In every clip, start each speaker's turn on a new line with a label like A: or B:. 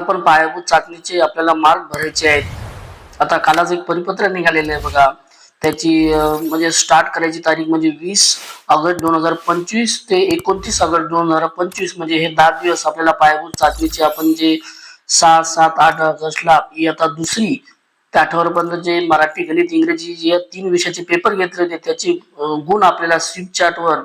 A: पण पायाभूत चाचणीचे आपल्याला मार्क भरायचे आहेत. आता कालच एक परिपत्र निघालेलं आहे बघा. त्याची म्हणजे स्टार्ट करायची तारीख म्हणजे वीस ऑगस्ट दोन हजार पंचवीस ते एकोणतीस ऑगस्ट दोन हजार पंचवीस म्हणजे हे दहा दिवस आपल्याला पायाभूत चाचणीचे आपण जे सहा सात आठ ऑगस्टला इयत्ता दुसरी ते आठवड्यापर्यंत जे मराठी गणित इंग्रजी या तीन विषयाचे पेपर घेतले होते त्याचे गुण आपल्याला स्विप चार्टवर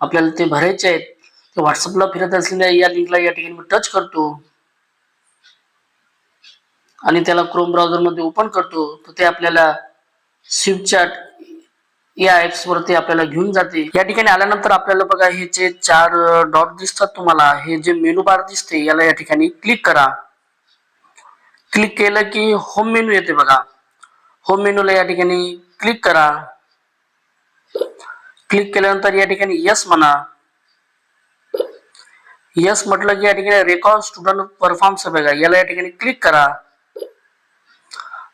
A: आपल्याला ते भरायचे आहेत. ते व्हॉट्सअपला फिरत असलेल्या या लिंकला या ठिकाणी मी टच करतो. आणि त्याला क्रोम ब्राउझरमध्ये ओपन करतो तर ते आपल्याला स्विपचॅट या ऍप्स वरती आपल्याला घेऊन जाते. या ठिकाणी आल्यानंतर आपल्याला बघा हे जे चार डॉट दिसतात तुम्हाला हे जे मेनू बार दिसते याला या ठिकाणी क्लिक करा. क्लिक केलं की होम मेनू येते बघा. होम मेनूला या ठिकाणी क्लिक करा. क्लिक केल्यानंतर या ठिकाणी यस म्हणा. यस म्हटलं की या ठिकाणी रेकॉर्ड स्टुडंट परफॉर्म्स बघा याला या ठिकाणी क्लिक करा.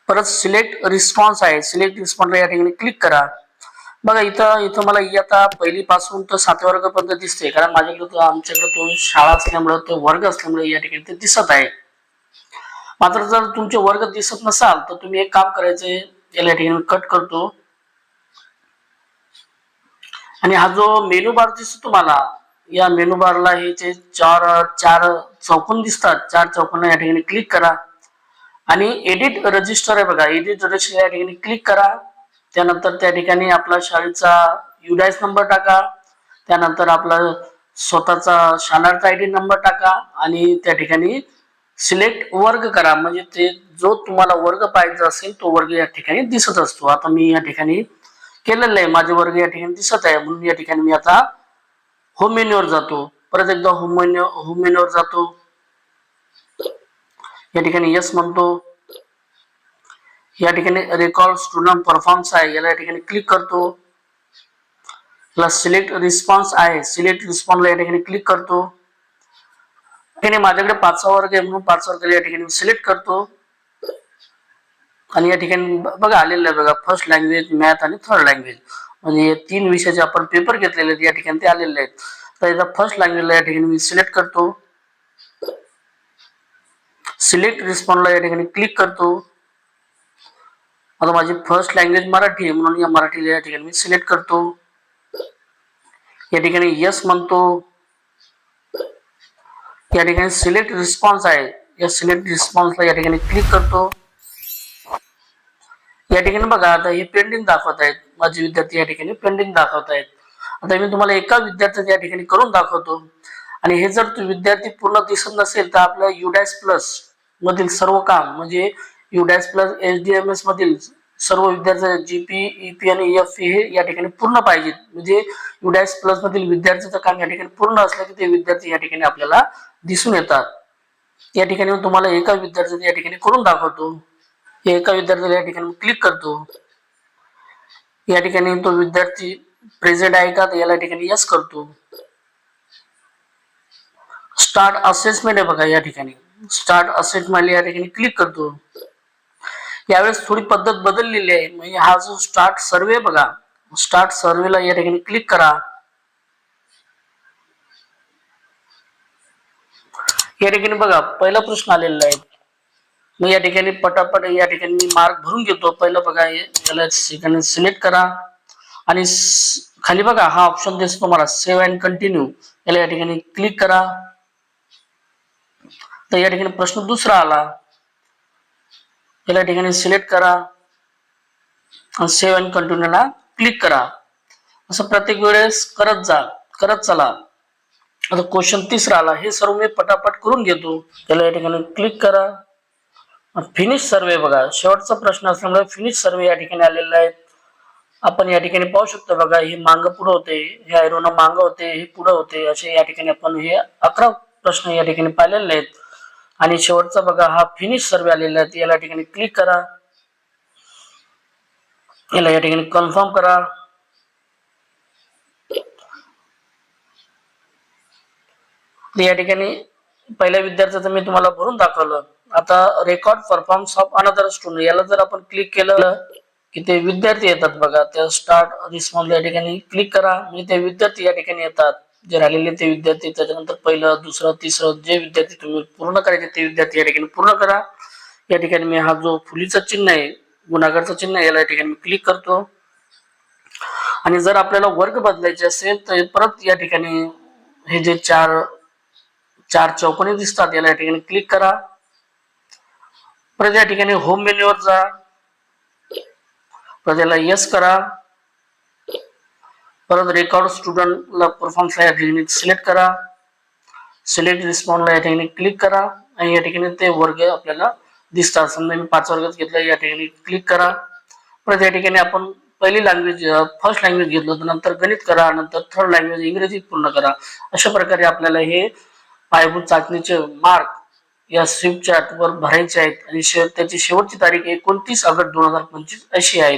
A: परत सिलेक्ट रिस्पॉन्स आहे. सिलेक्ट रिस्पॉन्सला या ठिकाणी क्लिक करा. बघा इथं इथं मला आता पहिली पासून तर सातव्या वर्गापर्यंत दिसते कारण माझ्याकडे तो आमच्याकडे तो शाळा असल्यामुळे तो वर्ग असल्यामुळे या ठिकाणी ते दिसत आहे. मात्र जर तुमचे वर्ग दिसत नसाल तर तुम्ही एक काम करायचे याला या ठिकाणी कट करतो. आणि हा जो मेनू बार दिसतो तुम्हाला या मेनू बारला हे जे चार चार चौकोन दिसतात. चार चौकोन या ठिकाणी क्लिक करा. आणि एडिट रजिस्टर आहे बघा. एडिट रजिस्टर या ठिकाणी क्लिक करा. त्यानंतर त्या ठिकाणी आपला शाळेचा युडायस नंबर टाका. त्यानंतर आपला स्वतःचा शालार्थ आय डी नंबर टाका आणि त्या ठिकाणी सिलेक्ट वर्ग करा. म्हणजे ते जो तुम्हाला वर्ग पाहिजे असेल तो वर्ग या ठिकाणी दिसत असतो. आता मी या ठिकाणी केलेलं आहे. माझे वर्ग या ठिकाणी दिसत आहे. म्हणून या ठिकाणी मी आता होम मेन्यूवर जातो. परत एकदा होम मेन्यू होम मेन्यूवर जातो. या ठिकाणी यस म्हणतो. या ठिकाणी रेकॉर्ड स्टुडंट परफॉर्मन्स आहे. याला या ठिकाणी क्लिक करतो. याला सिलेक्ट रिस्पॉन्स आहे. सिलेक्ट रिस्पॉन्सला या ठिकाणी क्लिक करतो. ठिकाणी माझ्याकडे पाचवा वर्ग आहे म्हणून पाचवा वर्ग या ठिकाणी सिलेक्ट करतो. आणि या ठिकाणी बघा आलेलं आहे बघा. फर्स्ट लँग्वेज मॅथ आणि थर्ड लँग्वेज म्हणजे तीन विषयाचे आपण पेपर घेतलेले आहेत. या ठिकाणी ते आलेले आहेत. तर याचा फर्स्ट लँग्वेजला या ठिकाणी मी सिलेक्ट करतो. सिलेक्ट रिस्पॉन्सला या ठिकाणी क्लिक करतो. आता माझी फर्स्ट लँग्वेज मराठी आहे म्हणून या मराठीला या ठिकाणी मी सिलेक्ट करतो. या ठिकाणी यस म्हणतो. या ठिकाणी सिलेक्ट रिस्पॉन्स आहे या सिलेक्ट रिस्पॉन्सला या ठिकाणी क्लिक करतो. या ठिकाणी बघा आता हे पेंडिंग दाखवत आहेत. माझे विद्यार्थी या ठिकाणी पेंडिंग दाखवत आहेत. आता मी तुम्हाला एका विद्यार्थ्याचं या ठिकाणी करून दाखवतो. आणि हे जर तू विद्यार्थी पूर्ण दिसत नसेल तर आपल्या युडॅस प्लस मधील सर्व काम म्हणजे UDISE plus H D M S मधील सर्व विद्यार्थ्यांचे जीपी ईपी आणि एफ हे या ठिकाणी पूर्ण पाहिजेत. म्हणजे युडॅस प्लस मधील विद्यार्थ्यांचं काम या ठिकाणी पूर्ण असलं की ते विद्यार्थी या ठिकाणी आपल्याला दिसून येतात. या ठिकाणी मी तुम्हाला एका विद्यार्थ्याचं या ठिकाणी करून दाखवतो. एका विद्यार्थ्याला या ठिकाणी क्लिक करतो. या ठिकाणी तो विद्यार्थी प्रेझेंट आहे का? याला या ठिकाणी यस करतो. स्टार्ट असेसमेंट आहे बघा या ठिकाणी. स्टार्ट असेट माली या ठिकाणी क्लिक करतो. यावेळेस थोडी पद्धत बदललेली आहे. म्हणजे हा जो स्टार्ट सर्वे बघा स्टार्ट सर्वेला या ठिकाणी क्लिक करा. या ठिकाणी बघा पहिला प्रश्न आलेला आहे. मग या ठिकाणी पटापट या ठिकाणी मी मार्क भरून घेतो. पहिलं बघा याला ठिकाणी सिलेक्ट करा. आणि खाली बघा हा ऑप्शन दिसतो तुम्हाला. सेव्ह अँड कंटिन्यू याला या ठिकाणी क्लिक करा. तर या ठिकाणी प्रश्न दुसरा आला. याला या ठिकाणी सिलेक्ट करा. आणि सेव्ह अँड कंटिन्यूला क्लिक करा. असं प्रत्येक वेळेस करत जा करत चला. आता क्वेश्चन तिसरा आला. हे सर्व मी पटापट करून घेतो. त्याला या ठिकाणी क्लिक करा. फिनिश सर्वे बघा. शेवटचा प्रश्न असल्यामुळे फिनिश सर्वे या ठिकाणी आलेला आहे आपण या ठिकाणी पाहू शकतो बघा हे मांग पुढं होते हे आयरोना मांग होते हे पुढं होते. असे या ठिकाणी आपण हे अकरा प्रश्न या ठिकाणी पाहिलेले आहेत. आणि शेवटचा बघा हा फिनिश सर्वे आलेला आहे. याला या ठिकाणी क्लिक करा. याला या ठिकाणी कन्फर्म करा. या ठिकाणी पहिल्या विद्यार्थ्याचं मी तुम्हाला भरून दाखवलं. आता record performance of another student याला जर आपण क्लिक केलं की ते विद्यार्थी येतात बघा. त्या स्टार्ट रिस्पॉन्स या ठिकाणी क्लिक करा. म्हणजे ते विद्यार्थी या ठिकाणी येतात. जे राहिलेले ते विद्यार्थी त्याच्यानंतर पहिलं दुसरं तिसरं जे विद्यार्थी तुम्ही पूर्ण करायचे ते विद्यार्थी या ठिकाणी पूर्ण करा. या ठिकाणी मी हा जो फुलीचा चिन्ह आहे गुणाकारचं चिन्ह आहे याला या ठिकाणी मी क्लिक करतो. आणि जर आपल्याला वर्ग बदलायचे असेल तर परत या ठिकाणी हे जे चार चार चौकोनी दिसतात याला या ठिकाणी क्लिक करा. परत या ठिकाणी होम मेन्यूवर जा. परत याला यस करा. परत रेकॉर्ड स्टुडंटला परफॉर्मन्सला या ठिकाणी सिलेक्ट करा. सिलेक्ट रिस्पॉन्डला या ठिकाणी क्लिक करा. आणि या ठिकाणी ते वर्ग आपल्याला दिसतात. समजा मी पाच वर्गात घेतलं या ठिकाणी क्लिक करा. परत या ठिकाणी आपण पहिली लँग्वेज फर्स्ट लँग्वेज घेतलं तर नंतर गणित करा. नंतर थर्ड लँग्वेज इंग्रजी पूर्ण करा. अशा प्रकारे आपल्याला हे पायाभूत चाचणीचे मार्क या स्विफ्ट चार्टवर भरायचे आहेत. आणि शेव त्याची शेवटची तारीख एकोणतीस ऑगस्ट दोन हजार पंचवीस अशी आहे